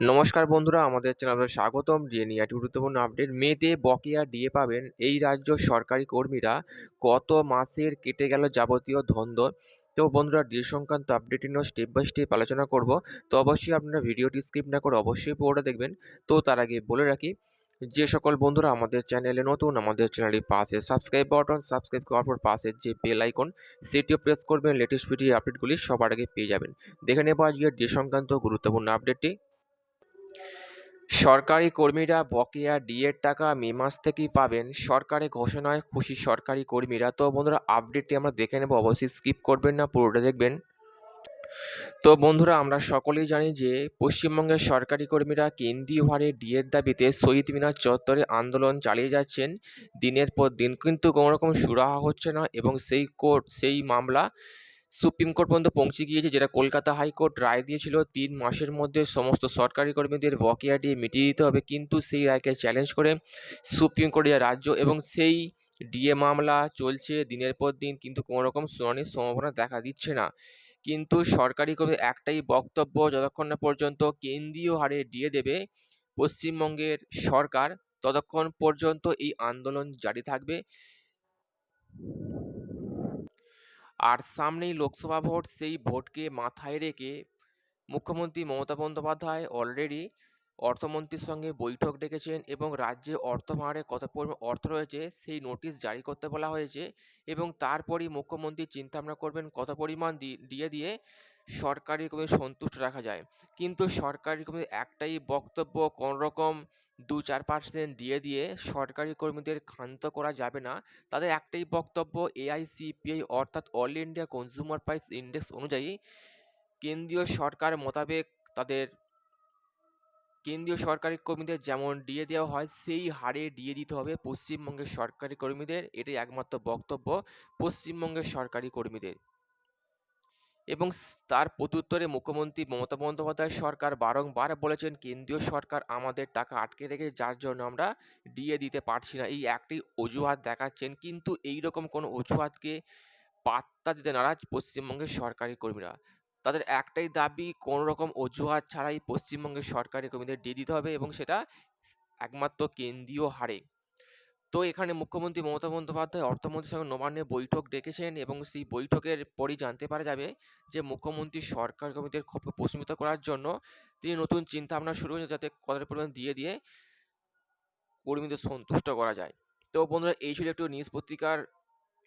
নমস্কার বন্ধুরা, আমাদের চ্যানেলে স্বাগতম। ডিএ নিয়ে একটি গুরুত্বপূর্ণ আপডেট। মেতে বকেয়া ডিএ পাবেন এই রাজ্য সরকারি কর্মীরা কত মাসের কেটে গেল যাবতীয় ধন্দ তো বন্ধুরা ডিএ সংক্রান্ত আপডেট নিয়ে স্টেপ বাই স্টেপ আলোচনা করব। তো অবশ্যই আপনারা ভিডিওটি স্কিপ না করে অবশ্যই পুরোটা দেখবেন। তো তার আগে বলে রাখি, যে সকল বন্ধুরা আমাদের চ্যানেলে নতুন, আমাদের চ্যানেলটি পাশে সাবস্ক্রাইব বাটন সাবস্ক্রাইব করার পর পাশে যে বেল আইকন সেটিও প্রেস করবেন। লেটেস্ট ভিডিও আপডেটগুলি সবার আগে পেয়ে যাবেন। দেখে নেব আজকের ডি সংক্রান্ত গুরুত্বপূর্ণ আপডেটটি সরকারি কর্মীরা বকেয়া ডিএর টাকা মে মাস থেকেই পাবেন। সরকারের ঘোষণায় খুশি সরকারি কর্মীরা। তো বন্ধুরা আপডেটটি আমরা দেখে নেব। অবশ্যই স্কিপ করবেন না, পুরোটা দেখবেন। তো বন্ধুরা, আমরা সকলেই জানি যে পশ্চিমবঙ্গের সরকারি কর্মীরা কেন্দ্রীয় হারে ডিএর দাবিতে শহীদ মিনার চত্বরে আন্দোলন চালিয়ে যাচ্ছেন। দিনের পর দিন কিন্তু কোনো রকম সুরাহা হচ্ছে না এবং সেই কোর্ট সেই মামলা সুপ্রিম কোর্ট পর্যন্ত পৌঁছে গিয়েছে, যেটা কলকাতা হাইকোর্ট রায় দিয়েছিল, তিন মাসের মধ্যে সমস্ত সরকারি কর্মীদের বকেয়া দিয়ে মিটিয়ে দিতে হবে। কিন্তু সেই রায়কে চ্যালেঞ্জ করে সুপ্রিম কোর্টের রাজ্য এবং সেই ডিএ মামলা চলছে দিনের পর দিন, কিন্তু কোনো রকম শুনানির সম্ভাবনা দেখা দিচ্ছে না। কিন্তু সরকারি কর্মী একটাই বক্তব্য যতক্ষণ না পর্যন্ত কেন্দ্রীয় হারে ডিএ দেবে পশ্চিমবঙ্গের সরকার, ততক্ষণ পর্যন্ত এই আন্দোলন জারি থাকবে। আর সামনেই লোকসভা ভোট, সেই ভোটকে মাথায় রেখে মুখ্যমন্ত্রী মমতা বন্দ্যোপাধ্যায় অলরেডি অর্থমন্ত্রীর সঙ্গে বৈঠক ডেকেছেন এবং রাজ্যে অর্থ ভাঁড়ে কত পরিমাণ অর্থ রয়েছে সেই নোটিশ জারি করতে বলা হয়েছে এবং তারপরই মুখ্যমন্ত্রী চিন্তাভাবনা করবেন কত পরিমাণ দিয়ে দিয়ে সরকারি কর্মী সন্তুষ্ট রাখা যায়। কিন্তু সরকারি কর্মীর একটাই বক্তব্য কোনো রকম দু চার পার্সেন্ট দিয়ে দিয়ে সরকারি কর্মীদের ক্ষান্ত করা যাবে না। তাদের একটাই বক্তব্য এআইসিপিআই অর্থাৎ all India consumer price index অনুযায়ী কেন্দ্রীয় সরকার মোতাবেক তাদের কেন্দ্রীয় সরকারি কর্মীদের যেমন ডিএ দেওয়া হয়, সেই হারে ডিএ দিতে হবে পশ্চিমবঙ্গের সরকারি কর্মীদের। এটাই একমাত্র বক্তব্য পশ্চিমবঙ্গের সরকারি কর্মীদের। এবং তার প্রত্যুত্তরে মুখ্যমন্ত্রী মমতা বন্দ্যোপাধ্যায় সরকার বারংবার বলেছেন, কেন্দ্রীয় সরকার আমাদের টাকা আটকে রেখে যার জন্য আমরা ডিএ দিতে পারছি না। এই একটি অজুহাত দেখাচ্ছেন, কিন্তু এই রকম কোনো অজুহাতকে পাত্তা দিতে নারাজ পশ্চিমবঙ্গের সরকারি কর্মীরা। তাদের একটাই দাবি কোনো রকম অজুহাত ছাড়াই পশ্চিমবঙ্গের সরকারি কর্মীদের ডিএ দিতে হবে এবং সেটা একমাত্র কেন্দ্রীয় হারে। তো এখানে মুখ্যমন্ত্রী মমতা বন্দ্যোপাধ্যায় অর্থমন্ত্রীর সঙ্গে নবান্নে বৈঠক ডেকেছেন এবং সেই বৈঠকের পরই জানতে পারা যাবে যে মুখ্যমন্ত্রী সরকার কর্মীদের ক্ষোভকে প্রশমিত করার জন্য তিনি নতুন চিন্তা ভাবনা শুরু করেছেন যাতে কদের পরিমাণ দিয়ে দিয়ে কর্মীদের সন্তুষ্ট করা যায়। তো বন্ধুরা, এই ছিল একটু নিউজ পত্রিকার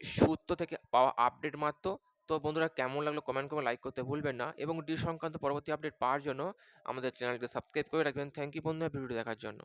সূত্র থেকে পাওয়া আপডেট মাত্র। তো বন্ধুরা, কেমন লাগল কমেন্ট করে লাইক করতে ভুলবেন না এবং ডি সংক্রান্ত পরবর্তী আপডেট পাওয়ার জন্য আমাদের চ্যানেলকে সাবস্ক্রাইব করে রাখবেন। থ্যাংক ইউ বন্ধুরা ভিডিও দেখার জন্য।